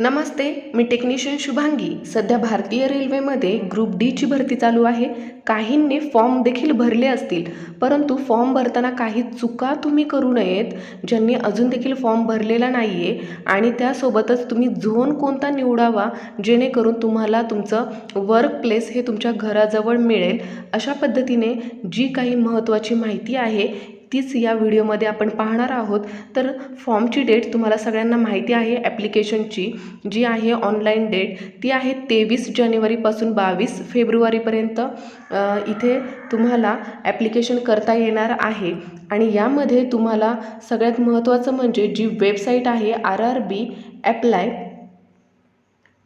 नमस्ते मी technician Shubhangi. सध्या भारतीय रेल्वेमध्ये ग्रुप डीची भरती चालू आहे. काहींनी फॉर्म देखील भरले असतील परंतु फॉर्म भरताना काही चुका तुम्ही करू नयेत ज्यांनी अजून देखील फॉर्म भरलेला नाही आहे आणि त्यासोबतच तुम्ही झोन कोणता निवडावा जेणेकरून तुम्हाला तुमचं वर्क प्लेस हे तुमच्या घराजवळ मिळेल. अशा पद्धतीने जी काही महत्त्वाची माहिती आहे तीच या व्हिडिओमध्ये आपण पाहणार आहोत. तर फॉर्मची डेट तुम्हाला सगळ्यांना माहिती आहे ॲप्लिकेशनची जी आहे ऑनलाईन डेट. ती आहे तेवीस जानेवारीपासून बावीस फेब्रुवारीपर्यंत. इथे तुम्हाला ॲप्लिकेशन करता येणार आहे. आणि यामध्ये तुम्हाला सगळ्यात महत्त्वाचं म्हणजे जी वेबसाईट आहे R R B apply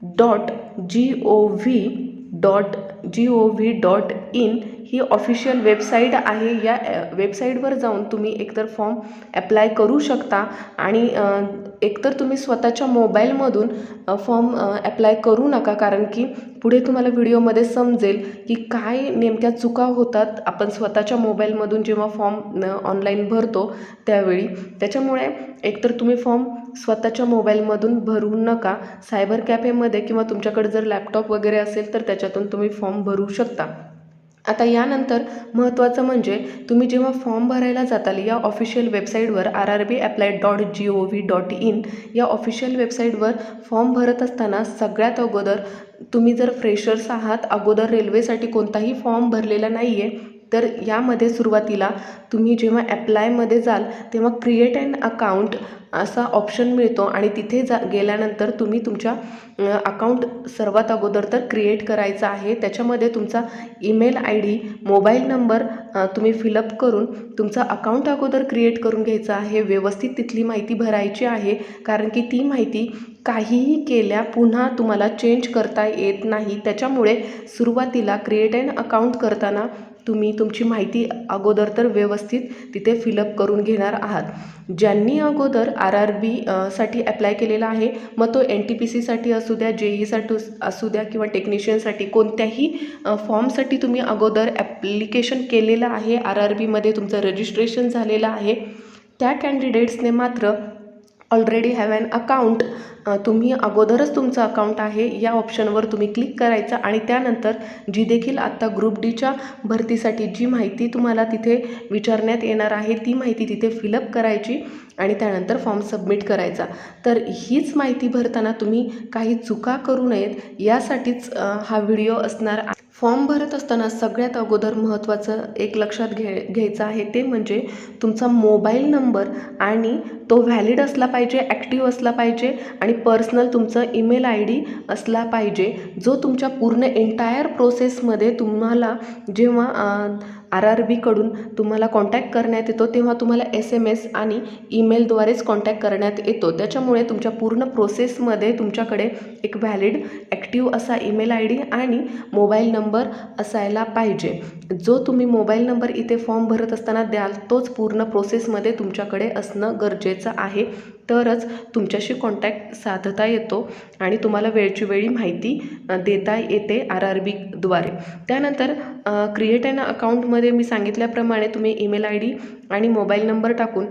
dot G O V dot G O V dot in he official website आहे. या वेबसाईटवर जाऊन तुम्ही एकतर फॉर्म ॲप्लाय करू शकता आणि एकतर तुम्ही स्वतःच्या मोबाईलमधून फॉर्म ॲप्लाय करू नका. कारण की पुढे तुम्हाला व्हिडिओमध्ये समजेल की काय नेमक्या चुका होतात. आपण स्वतःच्या मोबाईलमधून जेव्हा फॉर्म ऑनलाईन भरतो त्यावेळी. त्याच्यामुळे एकतर तुम्ही फॉर्म स्वतःच्या मोबाईलमधून भरू नका. सायबर कॅफेमध्ये किंवा तुमच्याकडे जर लॅपटॉप वगैरे असेल तर त्याच्यातून तुम्ही फॉर्म भरू शकता. आता यानंतर महत्त्वाचं म्हणजे तुम्ही जेव्हा फॉर्म भरायला जाताल या ऑफिशियल वेबसाईटवर R R B apply dot G O V dot in या ऑफिशियल वेबसाईटवर फॉर्म भरत असताना सगळ्यात अगोदर तुम्ही जर फ्रेशर्स आहात अगोदर रेल्वेसाठी कोणताही फॉर्म भरलेला नाही आहे तर यामध्ये सुरुवातीला तुम्ही जेव्हा ॲप्लायमध्ये जाल तेव्हा क्रिएट अँड अकाउंट असा ऑप्शन मिळतो आणि तिथे जा गेल्यानंतर तुम्ही तुमच्या अकाउंट सर्वात अगोदर तर क्रिएट करायचा आहे. त्याच्यामध्ये तुमचा email I D mobile number तुम्ही फिलअप करून तुमचं अकाउंट अगोदर क्रिएट करून घ्यायचं आहे. व्यवस्थित तिथली माहिती भरायची आहे कारण की ती माहिती काहीही केल्या पुन्हा तुम्हाला चेंज करता येत नाही. त्याच्यामुळे सुरुवातीला क्रिएट अँड अकाउंट करताना तुम्ही तुमची माहिती अगोदर तर व्यवस्थित तिथे फिलअप करून घेणार आहात. ज्यांनी अगोदर आर आर बी साठी अप्लाय केलेला आहे मग तो एन टी पी सीसाठी असू द्या जे ईसाठी असू द्या किंवा टेक्निशियनसाठी कोणत्याही फॉर्मसाठी तुम्ही अगोदर ॲप्लिकेशन केलेलं आहे आर आर बीमध्ये तुमचं रजिस्ट्रेशन झालेलं आहे. त्या कॅन्डिडेट्सने मात्र ऑलरेडी हॅव ॲन अकाउंट तुम्ही अगोदरच तुमचं अकाउंट आहे या ऑप्शनवर तुम्ही क्लिक करायचं आणि त्यानंतर जी देखील आत्ता ग्रुप डीच्या भरतीसाठी जी माहिती तुम्हाला तिथे विचारण्यात येणार आहे ती माहिती तिथे फिलअप करायची आणि त्यानंतर फॉर्म सबमिट करायचा तर हीच माहिती भरताना तुम्ही काही चुका करू नयेत यासाठीच हा व्हिडिओ असणार आहे. फॉर्म भरत असताना सगळ्यात अगोदर महत्त्वाचं एक लक्षात घे घ्यायचं आहे ते म्हणजे तुमचा मोबाईल नंबर आणि तो व्हॅलिड असला पाहिजे ॲक्टिव्ह असला पाहिजे आणि पर्सनल तुमचं ईमेल आय डी असला पाहिजे जो तुमच्या पूर्ण एंटायर प्रोसेसमध्ये तुम्हाला जेव्हा आर आर बीकडून तुम्हाला कॉन्टॅक्ट करण्यात येतो तेव्हा तुम्हाला एस एम एस आणि ईमेलद्वारेच कॉन्टॅक्ट करण्यात येतो. त्याच्यामुळे तुमच्या पूर्ण प्रोसेसमध्ये तुमच्याकडे एक व्हॅलिड ॲक्टिव्ह असा ईमेल आय डी आणि मोबाईल नंबर असायला पाहिजे. जो तुम्ही मोबाईल नंबर इथे फॉर्म भरत असताना द्याल तोच पूर्ण प्रोसेसमध्ये तुमच्याकडे असणं गरजेचं आहे. तरच तुमच्याशी कॉन्टॅक्ट साधता येतो आणि तुम्हाला वेळची वेळी माहिती देता येते आर आर बीद्वारे त्यानंतर क्रिएट अॅन अकाउंटमध्ये मी सांगितल्याप्रमाणे तुम्ही ईमेल आय डी आणि मोबाईल नंबर टाकून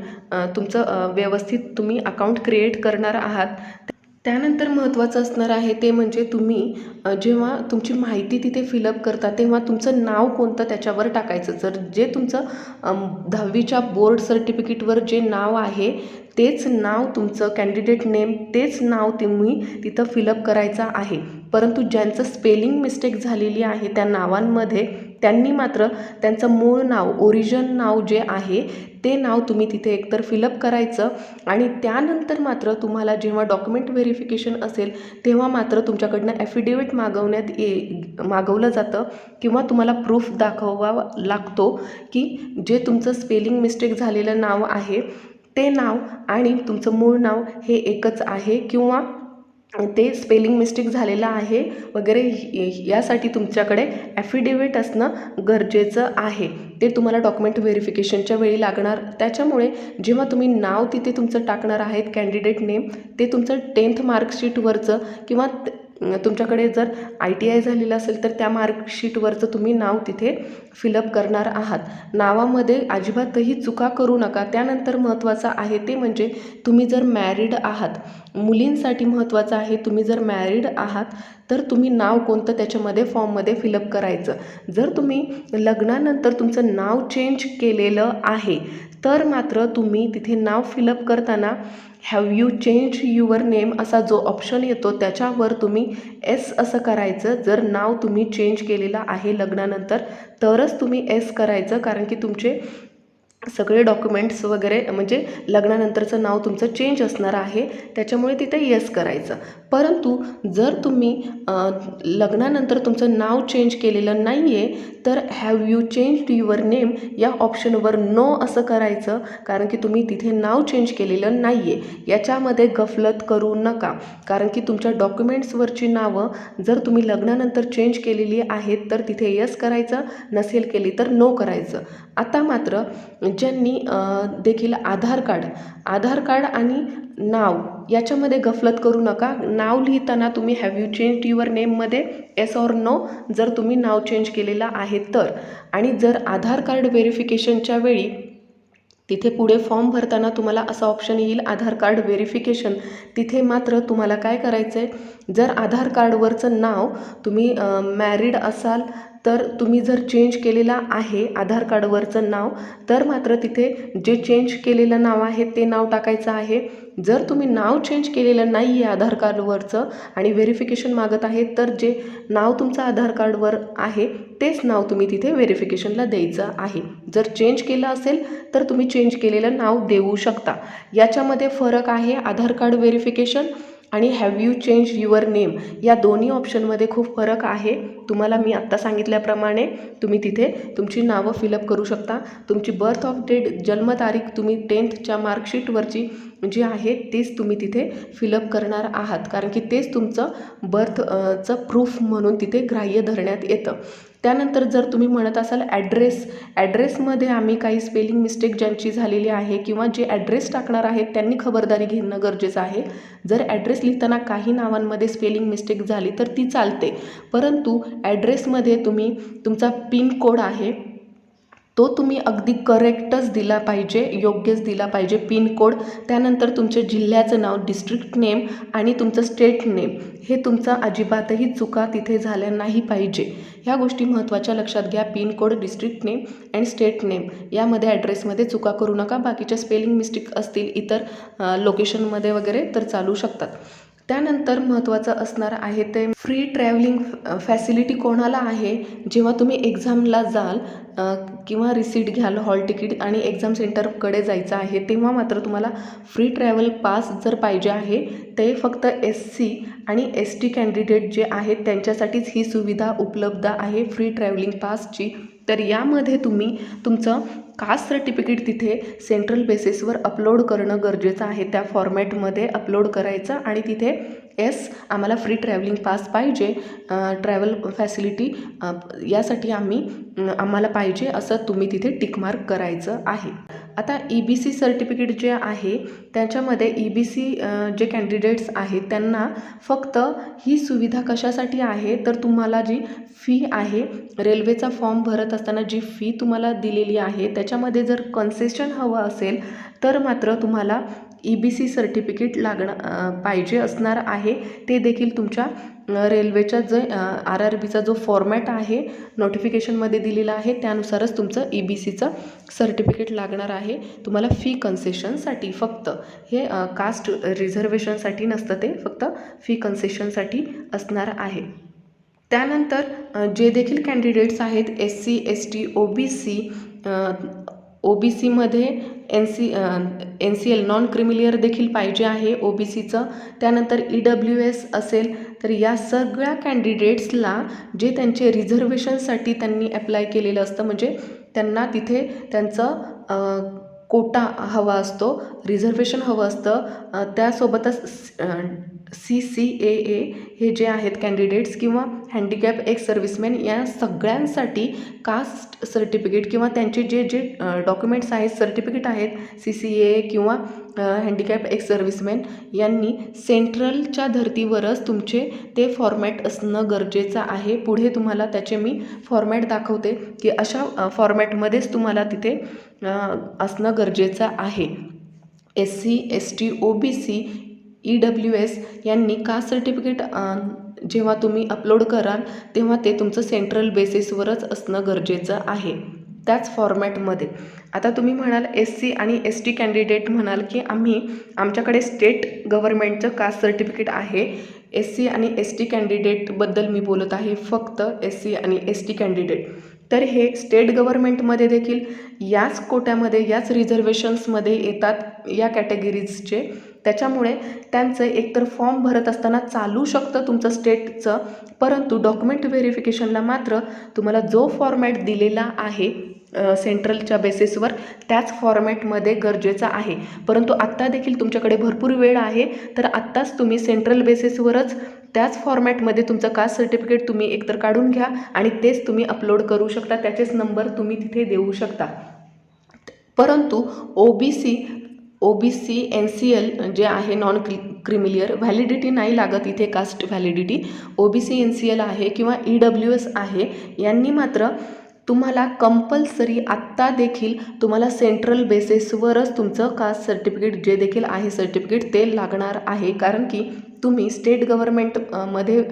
तुमचं व्यवस्थित तुम्ही अकाउंट क्रिएट करणार आहात. त्यानंतर महत्त्वाचं असणार आहे ते म्हणजे तुम्ही जेव्हा तुमची माहिती तिथे फिलअप करता तेव्हा तुमचं नाव कोणतं त्याच्यावर टाकायचं. जर जे तुमचं दहावीच्या बोर्ड सर्टिफिकेटवर जे नाव आहे तेच नाव तुमचं कॅन्डिडेट नेम तेच नाव तुम्ही तिथं फिलअप करायचं आहे. परंतु ज्यांचं स्पेलिंग मिस्टेक झालेली आहे त्या नावांमध्ये त्यांनी मात्र त्यांचं मूळ नाव ओरिजन नाव जे आहे ते नाव तुम्ही तिथे एकतर फिलअप करायचं आणि त्यानंतर मात्र तुम्हाला जेव्हा डॉक्युमेंट व्हेरिफिकेशन असेल तेव्हा मात्र तुमच्याकडनं ॲफिडेविट मागवण्यात ये मागवलं जातं किंवा तुम्हाला प्रूफ दाखवावा लागतो की जे तुमचं स्पेलिंग मिस्टेक झालेलं नाव आहे ते नाव आणि तुमचं मूळ नाव हे एकच आहे किंवा ते स्पेलिंग मिस्टेक झालेलं आहे. वगैरे यासाठी तुमच्याकडे ॲफिडेविट असणं गरजेचं आहे. ते तुम्हाला डॉक्युमेंट व्हेरिफिकेशनच्या वेळी लागणार. त्याच्यामुळे जेव्हा तुम्ही नाव तिथे तुमचं टाकणार आहेत कॅन्डिडेट नेम ते तुमचं टेन्थ मार्कशीटवरचं किंवा तुमच्याकडे जर आय टी आय झालेलं असेल तर त्या मार्कशीटवरचं तुम्ही नाव तिथे फिलअप करणार आहात. नावामध्ये अजिबातही चुका करू नका. त्यानंतर महत्त्वाचं आहे ते म्हणजे तुम्ही जर मॅरिड आहात मुलींसाठी महत्त्वाचं आहे तुम्ही जर मॅरिड आहात तर तुम्ही नाव कोणतं त्याच्यामध्ये फॉर्ममध्ये फिलअप करायचं. जर तुम्ही लग्नानंतर तुमचं नाव चेंज केलेलं आहे तर मात्र तुम्ही तिथे नाव फिलअप करताना have you change your name असा जो ऑप्शन येतो त्याच्यावर तुम्ही एस असं करायचं. जर नाव तुम्ही चेंज केलेलं आहे लग्नानंतर तरच तुम्ही एस करायचं. कारण की तुमचे सगळे डॉक्युमेंट्स वगैरे म्हणजे लग्नानंतरचं नाव तुमचं चेंज असणार आहे. त्याच्यामुळे तिथे येस करायचं. परंतु जर तुम्ही लग्नानंतर तुमचं नाव चेंज केलेलं नाही आहे तर have you change your name या ऑप्शनवर नो असं करायचं कारण की तुम्ही तिथे नाव चेंज केलेलं नाही आहे याच्यामध्ये गफलत करू नका. कारण की तुमच्या डॉक्युमेंट्सवरची नावं जर तुम्ही लग्नानंतर चेंज केलेली आहेत तर तिथे यस करायचं नसेल केली तर नो करायचं. आता मात्र ज्यांनी देखील आधार कार्ड आधार कार्ड आणि नाव. याच्यामध्ये गफलत करू नका. नाव लिहिताना तुम्ही हॅव यू चेंज युअर नेममध्ये एस ऑर नो जर तुम्ही नाव चेंज केलेलं आहे तर. आणि जर आधार कार्ड व्हेरिफिकेशनच्या वेळी तिथे पुढे फॉर्म भरताना तुम्हाला असं ऑप्शन येईल आधार कार्ड व्हेरिफिकेशन तिथे मात्र तुम्हाला काय करायचं आहे जर आधार कार्डवरचं नाव तुम्ही मॅरिड असाल तर तुम्ही जर चेंज केलेला आहे आधार कार्डवरचं नाव तर मात्र तिथे जे चेंज केलेलं नाव आहे ते नाव टाकायचं आहे. जर तुम्ही नाव चेंज केलेलं नाही आहे आधार कार्डवरचं आणि व्हेरिफिकेशन मागत आहे तर जे नाव तुमचं आधार कार्डवर आहे तेच नाव तुम्ही तिथे व्हेरिफिकेशनला द्यायचं आहे. जर चेंज केलं असेल तर तुम्ही चेंज केलेलं नाव देऊ शकता. याच्यामध्ये फरक आहे आधार कार्ड व्हेरिफिकेशन आणि have you change your name या दोन्ही ऑप्शनमध्ये खूप फरक आहे. तुम्हाला मी आत्ता सांगितल्याप्रमाणे तुम्ही तिथे तुमची नावं फिलअप करू शकता. तुमची बर्थ ऑफ डेट जन्मतारीख तुम्ही टेन्थच्या मार्कशीटवरची जी आहे तीच तुम्ही तिथे फिलअप करणार आहात. कारण की तेच तुमचं बर्थ चं प्रूफ म्हणून तिथे ग्राह्य धरण्यात येतं. त्यानंतर जर तुम्ही म्हणत असाल ॲड्रेस ॲड्रेसमध्ये आम्ही काही स्पेलिंग मिस्टेक ज्यांची झालेली आहे किंवा जे ॲड्रेस टाकणार आहेत त्यांनी खबरदारी घेणं गरजेचं आहे. जर ॲड्रेस लिहिताना काही नावांमध्ये स्पेलिंग मिस्टेक झाली तर ती चालते. परंतु ॲड्रेसमध्ये तुम्ही तुमचा पिन कोड आहे तो तुम्ही अगदी करेक्टच दिला पाहिजे योग्यच दिला पाहिजे पिनकोड त्यानंतर तुमचे जिल्ह्याचं नाव डिस्ट्रिक्ट नेम आणि तुमचं स्टेट नेम हे तुमचा अजिबातही चुका तिथे झाल्या नाही पाहिजे. ह्या गोष्टी महत्त्वाच्या लक्षात घ्या. Pin code district name and state name यामध्ये ॲड्रेसमध्ये चुका करू नका. बाकीच्या स्पेलिंग मिस्टेक असतील इतर लोकेशनमध्ये वगैरे तर चालू शकतात. त्यानंतर महत्त्वाचं असणार आहे ते फ्री ट्रॅव्हलिंग फॅसिलिटी कोणाला आहे? जेव्हा तुम्ही एक्झामला जाल किंवा रिसीट घ्याल हॉल तिकीट आणि एक्झाम सेंटरकडे जायचं आहे तेव्हा मात्र तुम्हाला फ्री ट्रॅव्हल पास जर पाहिजे आहे ते फक्त एस सी आणि एस टी कॅन्डिडेट जे आहेत त्यांच्यासाठीच ही सुविधा उपलब्ध आहे फ्री ट्रॅव्हलिंग पासची तर यामध्ये तुम्ही तुमचं कास्ट सर्टिफिकेट तिथे सेंट्रल बेसिसवर अपलोड करणं गरजेचं आहे. त्या फॉर्मॅटमध्ये अपलोड करायचं आणि तिथे एस आम्हाला फ्री ट्रॅव्हलिंग पास पाहिजे. ट्रॅव्हल फॅसिलिटी यासाठी आम्ही आम्हाला पाहिजे असं तुम्ही तिथे टिकमार्क करायचं आहे. आता ई बी सी सर्टिफिकेट जे आहे त्याच्यामध्ये ई बी सी जे कॅन्डिडेट्स आहेत त्यांना फक्त ही सुविधा कशासाठी आहे तर तुम्हाला जी फी आहे रेल्वेचा फॉर्म भरत असताना जी फी तुम्हाला दिलेली आहे त्याच्यामध्ये जर कन्सेशन हवं असेल तर मात्र तुम्हाला ई बी सी सर्टिफिकेट लागणं पाहिजे असणार आहे. ते देखील तुमच्या रेल्वेच्या जे आर आर बीचा जो फॉर्मॅट आहे नोटिफिकेशनमध्ये दिलेला आहे त्यानुसारच तुमचं ई बी सीचं सर्टिफिकेट लागणार आहे. तुम्हाला फी कन्सेशनसाठी फक्त हे कास्ट रिझर्वेशनसाठी नसतं ते फक्त फी कन्सेशनसाठी असणार आहे. त्यानंतर जे देखील कॅन्डिडेट्स आहेत S C S T O B C O B सीमध्ये N C N C L non creamy layer देखील पाहिजे आहे ओ बी सीचं त्यानंतर ई डब्ल्यू एस असेल तर या सगळ्या कॅन्डिडेट्सला जे त्यांचे रिझर्वेशनसाठी त्यांनी अप्लाय केलेलं असतं म्हणजे त्यांना तिथे त्यांचं कोटा हवा असतो रिझर्वेशन हवं असतं. त्यासोबतच सी सी ए ए हे जे आहेत कॅन्डिडेट्स किंवा हँडिकॅप एक्स सर्व्हिसमॅन या सगळ्यांसाठी कास्ट सर्टिफिकेट किंवा त्यांचे जे जे डॉक्युमेंट्स आहेत सर्टिफिकेट आहेत सी सी ए किंवा हँडिकॅप एक्स सर्व्हिसमॅन यांनी सेंट्रलच्या धर्तीवरच तुमचे ते फॉर्मॅट असणं गरजेचं आहे. पुढे तुम्हाला त्याचे मी फॉर्मॅट दाखवते की अशा फॉर्मॅटमध्येच तुम्हाला तिथे असणं गरजेचं आहे. S C S T O B C E W S यांनी कास्ट सर्टिफिकेट जेव्हा तुम्ही अपलोड कराल तेव्हा ते तुमचं सेंट्रल बेसिसवरच असणं गरजेचं आहे. त्याच फॉर्मॅटमध्ये आता तुम्ही म्हणाल एस सी आणि एस टी कॅन्डिडेट म्हणाल की आम्ही आमच्याकडे स्टेट गव्हर्मेंटचं कास्ट सर्टिफिकेट आहे? एस सी आणि एस टी कॅन्डिडेटबद्दल मी बोलत आहे फक्त एस सी आणि एस टी कॅन्डिडेट तर हे स्टेट गव्हर्मेंटमध्ये देखील याच कोट्यामध्ये याच रिझर्वेशन्समध्ये येतात या कॅटेगरीजचे त्याच्यामुळे त्यांचं एकतर फॉर्म भरत असताना चालू शकतं तुमचं स्टेटचं परंतु डॉक्युमेंट व्हेरिफिकेशनला मात्र तुम्हाला जो फॉर्मॅट दिलेला आहे सेंट्रलच्या बेसिसवर त्याच फॉर्मॅटमध्ये गरजेचा आहे. परंतु आत्ता देखील तुमच्याकडे भरपूर वेळ आहे तर आत्ताच तुम्ही सेंट्रल बेसिसवरच त्याच फॉर्मॅटमध्ये तुमचं कास्ट सर्टिफिकेट तुम्ही एकतर काढून घ्या आणि तेच तुम्ही अपलोड करू शकता त्याचेच नंबर तुम्ही तिथे देऊ शकता. परंतु O B C O B C N C L जे आहे नॉन क्रि क्रिमिलियर व्हॅलिडिटी नाही लागत इथे caste validity O B C N C L आहे किंवा ई डब्ल्यू एस आहे यांनी मात्र तुम्हाला कंपल्सरी आत्ता देखील तुम्हाला सेंट्रल बेसिसवरच तुमचं कास्ट सर्टिफिकेट जे देखील आहे सर्टिफिकेट ते लागणार आहे. कारण की तुम्ही स्टेट गव्हर्मेंटमध्ये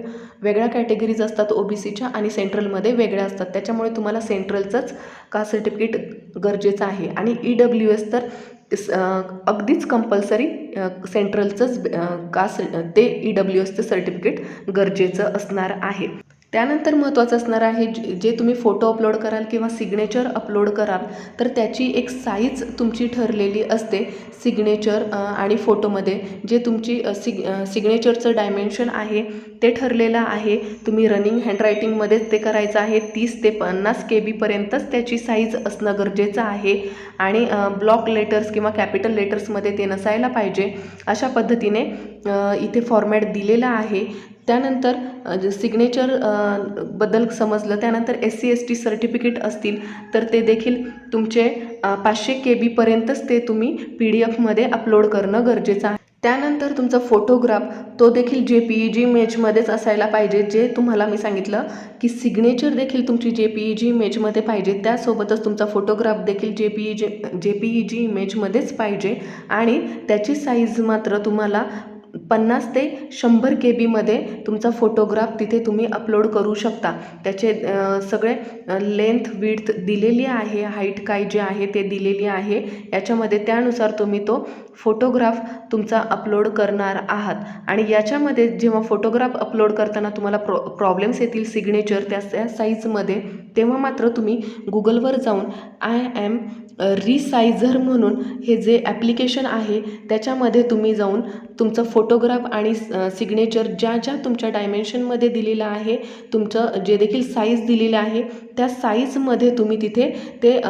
वेगळ्या कॅटेगरीज असतात ओ बी सीच्या आणि सेंट्रलमध्ये वेगळ्या असतात. त्याच्यामुळे तुम्हाला सेंट्रलचंच कास्ट सर्टिफिकेट गरजेचं आहे. आणि ई डब्ल्यू एस तर स- अगदीच कंपल्सरी सेंट्रलचंच कास्ट ते ई डब्ल्यू एसचं सर्टिफिकेट गरजेचं असणार आहे. त्यानंतर महत्त्वाचं असणार आहे जे जे तुम्ही फोटो अपलोड कराल किंवा सिग्नेचर अपलोड कराल तर त्याची एक साईज तुमची ठरलेली असते. सिग्नेचर आणि फोटोमध्ये जे तुमची सिग सिग्नेचरचं डायमेन्शन आहे ते ठरलेलं आहे. तुम्ही रनिंग हँडरायटिंगमध्येच ते करायचं आहे तीस ते पन्नास के बीपर्यंतच त्याची साईज असणं गरजेचं आहे. आणि ब्लॉक लेटर्स किंवा कॅपिटल लेटर्समध्ये ते नसायला पाहिजे. अशा पद्धतीने इथे फॉर्मॅट दिलेला आहे. त्यानंतर जे सिग्नेचरबद्दल समजलं त्यानंतर S C S T certificate असतील तर ते देखील तुमचे पाचशे के बीपर्यंतच ते तुम्ही पी डी एफमध्ये अपलोड करणं गरजेचं आहे. त्यानंतर तुमचा फोटोग्राफ तो देखील जे पी ई जी इमेजमध्येच असायला पाहिजे जे तुम्हाला मी सांगितलं की सिग्नेचर देखील तुमची जे पी ई जी इमेजमध्ये पाहिजे त्यासोबतच तुमचा फोटोग्राफ देखील जे पी ई जे जे पी ई जी इमेजमध्येच पाहिजे आणि त्याची साईज मात्र तुम्हाला पन्नास ते शंभर के बीमध्ये तुमचा फोटोग्राफ तिथे तुम्ही अपलोड करू शकता. त्याचे सगळे लेंथ विड्थ दिलेली आहे हाईट काय जे आहे ते दिलेली आहे. याच्यामध्ये त्यानुसार तुम्ही तो फोटोग्राफ तुमचा अपलोड करणार आहात. आणि याच्यामध्ये जेव्हा फोटोग्राफ अपलोड करताना तुम्हाला प्रॉ प्रॉब्लेम्स येतील सिग्नेचर त्या त्या साईजमध्ये तेव्हा मात्र तुम्ही गुगलवर जाऊन आय ॲम रिसायझर म्हणून हे जे ॲप्लिकेशन आहे त्याच्यामध्ये तुम्ही जाऊन तुमचं फोटोग्राफ आणि सिग्नेचर ज्या ज्या तुमच्या डायमेन्शनमध्ये दिलेलं आहे तुमचं जे देखील साईज दिलेलं आहे त्या साईजमध्ये तुम्ही तिथे ते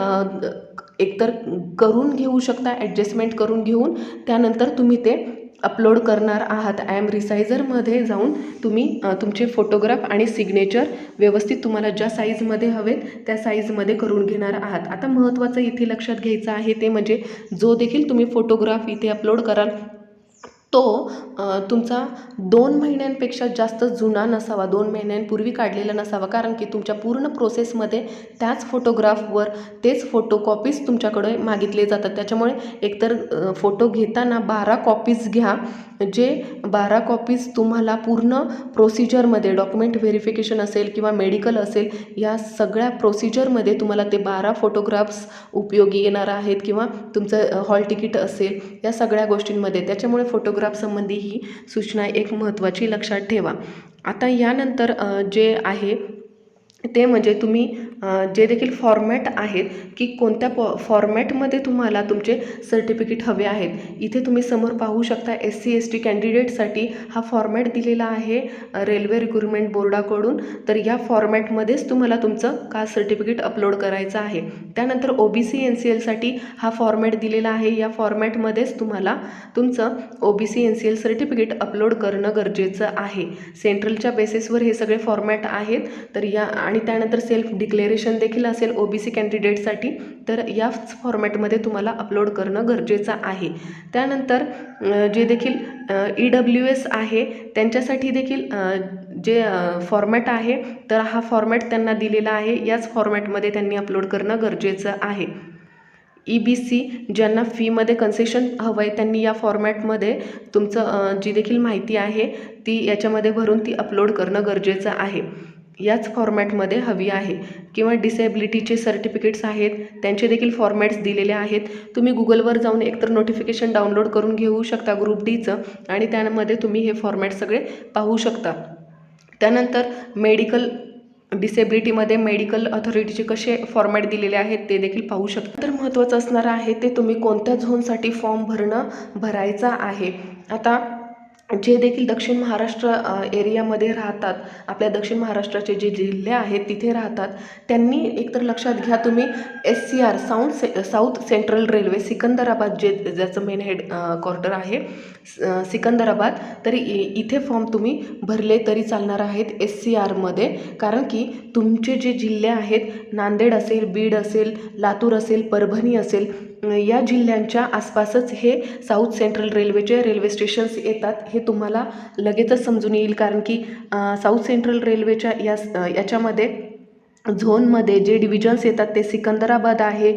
एकतर करून घेऊ शकता ॲडजस्टमेंट करून घेऊन त्यानंतर तुम्ही ते अपलोड करणार आहात. आय एम रिसायझरमध्ये जाऊन तुम्ही तुमचे फोटोग्राफ आणि सिग्नेचर व्यवस्थित तुम्हाला ज्या साईजमध्ये हवेत त्या साईजमध्ये करून घेणार आहात. आता महत्त्वाचं इथे लक्षात घ्यायचं आहे ते म्हणजे जो देखील तुम्ही फोटोग्राफ इथे अपलोड कराल तो तुमचा दोन महिन्यांपेक्षा जास्त जुना नसावा दोन महिन्यांपूर्वी काढलेला नसावा. कारण की तुमच्या पूर्ण प्रोसेसमध्ये त्याच फोटोग्राफवर तेच फोटो कॉपीज तुमच्याकडे मागितले जातात. त्याच्यामुळे एकतर फोटो घेताना बारा कॉपीज घ्या. जे बारा कॉपीज तुम्हाला पूर्ण प्रोसिजरमध्ये डॉक्युमेंट व्हेरिफिकेशन असेल किंवा मेडिकल असेल या सगळ्या प्रोसिजरमध्ये तुम्हाला ते बारा फोटोग्राफ्स उपयोगी येणार आहेत किंवा तुमचं हॉल तिकीट असेल या सगळ्या गोष्टींमध्ये. त्याच्यामुळे फोटोग्राफसंबंधी ही सूचना एक महत्त्वाची लक्षात ठेवा. आता यानंतर जे आहे ते म्हणजे तुम्ही जे देखील फॉर्मॅट आहेत की कोणत्या पॉ फॉर्मॅटमध्ये तुम्हाला तुमचे सर्टिफिकेट हवे आहेत. इथे तुम्ही समोर पाहू शकता एस सी एस टी कॅन्डिडेटसाठी हा फॉर्मॅट दिलेला आहे रेल्वे रिक्रुटमेंट बोर्डाकडून तर या फॉर्मॅटमध्येच तुम्हाला तुमचं कास्ट सर्टिफिकेट अपलोड करायचं आहे. त्यानंतर O B C N C एलसाठी हा फॉर्मॅट दिलेला आहे. या फॉर्मॅटमध्येच तुम्हाला तुमचं O B C N C L certificate upload करणं गरजेचं आहे. सेंट्रलच्या बेसिसवर हे सगळे फॉर्मॅट आहेत. तर या आणि त्यानंतर सेल्फ डिक्लेरेशन देखील असेल ओ बी सी कॅन्डिडेटसाठी तर याच फॉर्मॅटमध्ये तुम्हाला अपलोड करणं गरजेचं आहे. त्यानंतर जे देखील ई डब्ल्यू एस आहे त्यांच्यासाठी देखील जे फॉर्मॅट आहे तर हा फॉर्मॅट त्यांना दिलेला आहे. याच फॉर्मॅटमध्ये त्यांनी अपलोड करणं गरजेचं आहे. ई बी सी ज्यांना फीमध्ये कन्सेशन हवं आहे त्यांनी या फॉर्मॅटमध्ये तुमचं जी देखील माहिती आहे ती याच्यामध्ये भरून ती अपलोड करणं गरजेचं आहे. याच फॉर्मॅटमध्ये हवी आहे. किंवा डिसेबिलिटीचे सर्टिफिकेट्स आहेत त्यांचे देखील फॉर्मॅट्स दिलेले आहेत. तुम्ही गुगलवर जाऊन एकतर नोटिफिकेशन डाउनलोड करून घेऊ शकता ग्रुप डीचं आणि त्यामध्ये तुम्ही हे फॉर्मॅट सगळे पाहू शकता. त्यानंतर मेडिकल डिसेबिलिटीमध्ये मेडिकल अथॉरिटीचे कसे फॉर्मॅट दिलेले आहेत ते देखील पाहू शकता. तर महत्त्वाचं असणार आहे ते तुम्ही कोणत्या झोनसाठी फॉर्म भरणं भरायचा आहे? आता जे देखील दक्षिण महाराष्ट्र एरियामध्ये राहतात आपल्या दक्षिण महाराष्ट्राचे जे जिल्हे आहेत तिथे राहतात त्यांनी एकतर लक्षात घ्या तुम्ही एस सी आर साऊथ से साऊथ सेंट्रल रेल्वे सिकंदराबाद जे ज्याचं मेन हेड क्वार्टर आहे स- सिकंदराबाद तरी इ- इथे फॉर्म तुम्ही भरले तरी चालणार आहेत एस सी आरमध्ये कारण की तुमचे जे जिल्हे आहेत नांदेड असेल बीड असेल लातूर असेल परभणी असेल या जिल्ह्यांच्या आसपासच हे साऊथ सेंट्रल रेल्वेचे रेल्वे स्टेशन्स येतात हे तुम्हाला लगेचच समजून येईल. कारण की साऊथ सेंट्रल रेल्वेच्या या याच्यामध्ये झोनमध्ये जे डिव्हिजन्स येतात ते सिकंदराबाद आहे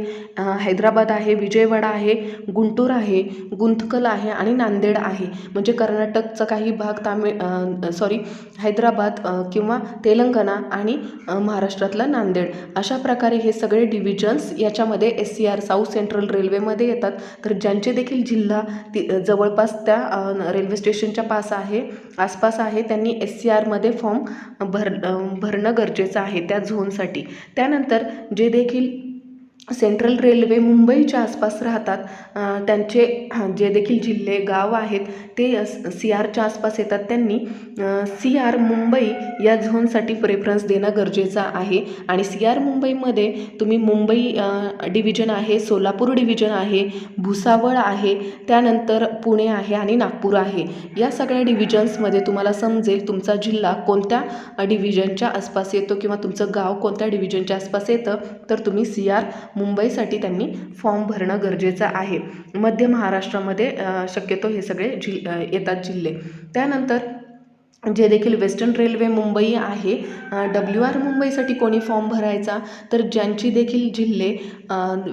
हैदराबाद आहे विजयवाडा आहे गुंटूर आहे गुंतकल आहे आणि नांदेड आहे. म्हणजे कर्नाटकचा काही भाग तामिळ सॉरी हैदराबाद किंवा तेलंगणा आणि महाराष्ट्रातलं नांदेड. अशा प्रकारे हे सगळे डिव्हिजन्स याच्यामध्ये S C R south central रेल्वेमध्ये येतात. तर ज्यांचे देखील जिल्हा ती जवळपास त्या रेल्वे स्टेशनच्या पास आहे आसपास आहे त्यांनी एस सी आरमध्ये फॉर्म भर भरणं गरजेचं आहे. त्या झोन मुलांसाठी त्यानंतर जे देखील सेंट्रल रेल्वे मुंबईच्या आसपास राहतात. त्यांचे जे देखील जिल्हे गाव आहेत ते सी आरच्या आसपास येतात. त्यांनी सी आर मुंबई या झोनसाठी प्रेफरन्स देणं गरजेचं आहे. आणि सी आर मुंबईमध्ये तुम्ही मुंबई डिव्हिजन आहे सोलापूर डिव्हिजन आहे भुसावळ आहे त्यानंतर पुणे आहे आणि नागपूर आहे. या सगळ्या डिव्हिजन्समध्ये तुम्हाला समजेल तुमचा जिल्हा कोणत्या डिव्हिजनच्या आसपास येतो किंवा तुमचं गाव कोणत्या डिव्हिजनच्या आसपास येतं. तर तुम्ही सी आर मुंबईसाठी त्यांनी फॉर्म भरणं गरजेचं आहे. मध्य महाराष्ट्रामध्ये शक्यतो हे सगळे जि येतात जिल्हे. त्यानंतर जे देखील वेस्टर्न रेल्वे मुंबई आहे डब्ल्यू आर मुंबईसाठी कोणी फॉर्म भरायचा? तर ज्यांची देखील जिल्हे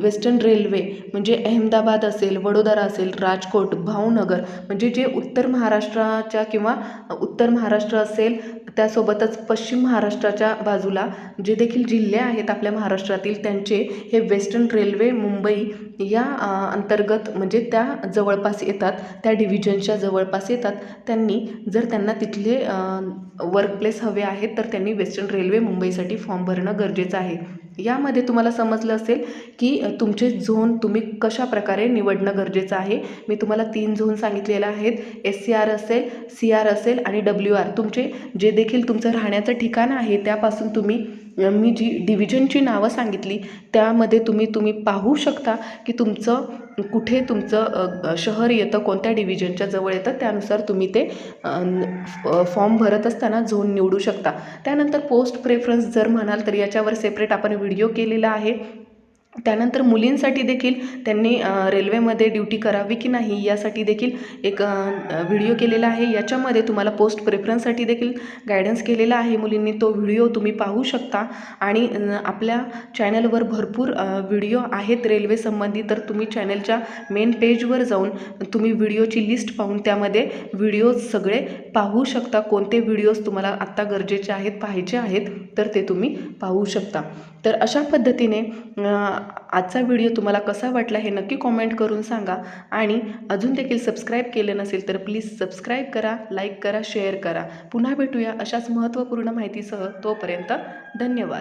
वेस्टर्न रेल्वे म्हणजे अहमदाबाद असेल वडोदरा असेल राजकोट भावनगर म्हणजे जे उत्तर महाराष्ट्राच्या किंवा उत्तर महाराष्ट्र असेल त्यासोबतच पश्चिम महाराष्ट्राच्या बाजूला जे देखील जिल्हे आहेत आपल्या महाराष्ट्रातील त्यांचे हे वेस्टर्न रेल्वे मुंबई या अंतर्गत म्हणजे त्या जवळपास येतात त्या डिव्हिजनच्या जवळपास येतात. त्यांनी जर त्यांना तिथले वर्क प्लेस हवे आहेत तर त्यांनी वेस्टर्न रेल्वे मुंबईसाठी फॉर्म भरणं गरजेचं आहे. यामध्ये तुम्हाला समजलं असेल की तुमचे झोन तुम्ही कशा प्रकारे निवडणं गरजेचं आहे. मी तुम्हाला तीन झोन सांगितलेले आहेत. एस सी आर असेल सी आर असेल आणि डब्ल्यू आर तुमचे जे देखील तुमचं राहण्याचं ठिकाण आहे त्यापासून तुम्ही मी जी डिव्हिजनची नावं सांगितली त्यामध्ये तुम्ही तुम्ही पाहू शकता की तुमचं कुठे तुमचं शहर येतं कोणत्या डिव्हिजनच्या जवळ येतं त्यानुसार तुम्ही ते फॉर्म भरत असताना झोन निवडू शकता. त्यानंतर पोस्ट प्रेफरन्स जर म्हणाल तर याच्यावर सेपरेट आपण व्हिडिओ केलेला आहे. त्यानंतर मुलींसाठी देखील त्यांनी रेल्वेमध्ये ड्युटी करावी की नाही यासाठी देखील एक व्हिडिओ केलेला आहे. याच्यामध्ये तुम्हाला पोस्ट प्रेफरन्ससाठी देखील गायडन्स केलेला आहे मुलींनी. तो व्हिडिओ तुम्ही पाहू शकता. आणि आपल्या चॅनलवर भरपूर व्हिडिओ आहेत रेल्वे संबंधी. तर तुम्ही चॅनलच्या मेन पेजवर जाऊन तुम्ही व्हिडिओची लिस्ट पाहून त्यामध्ये व्हिडिओज सगळे पाहू शकता. कोणते व्हिडिओज तुम्हाला आत्ता गरजेचे आहेत पाहायचे आहेत तर ते तुम्ही पाहू शकता. तर अशा पद्धतीने आजचा व्हिडिओ तुम्हाला कसा वाटला हे नक्की कॉमेंट करून सांगा. आणि अजून देखील सबस्क्राईब केलं नसेल तर प्लीज सबस्क्राईब करा लाईक करा शेअर करा. पुन्हा भेटूया अशाच महत्त्वपूर्ण माहितीसह तोपर्यंत धन्यवाद.